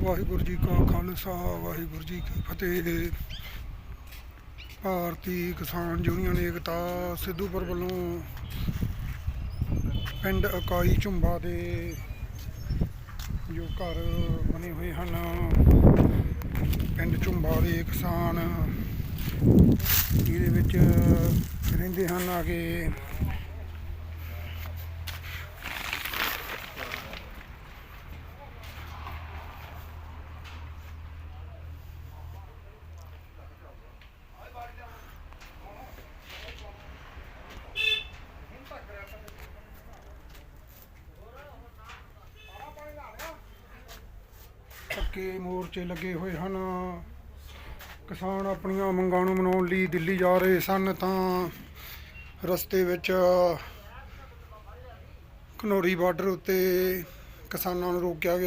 ਵਾਹਿਗੁਰੂ ਜੀ ਕਾ ਖਾਲਸਾ, ਵਾਹਿਗੁਰੂ ਜੀ ਕੀ ਫਤਿਹ। ਭਾਰਤੀ ਕਿਸਾਨ ਯੂਨੀਅਨ ਏਕਤਾ ਸਿੱਧੂਪੁਰ ਵੱਲੋਂ ਪਿੰਡ ਇਕਾਈ ਝੁੰਬਾ ਦੇ ਜੋ ਘਰ ਬਣੇ ਹੋਏ ਹਨ, ਪਿੰਡ ਝੁੰਬਾ ਦੇ ਕਿਸਾਨ ਇਹਦੇ ਵਿੱਚ ਰਹਿੰਦੇ ਹਨ। ਆ ਕੇ ਪੱਕੇ ਮੋਰਚੇ ਲੱਗੇ ਹੋਏ ਹਨ। ਕਿਸਾਨ ਆਪਣੀਆਂ ਮੰਗਾਂ ਨੂੰ ਮਨਾਉਣ ਲਈ ਦਿੱਲੀ ਜਾ ਰਹੇ ਸਨ ਤਾਂ ਰਸਤੇ ਵਿੱਚ ਘਨੌਰੀ ਬਾਰਡਰ ਉੱਤੇ ਕਿਸਾਨਾਂ ਨੂੰ ਰੋਕਿਆ ਗਿਆ।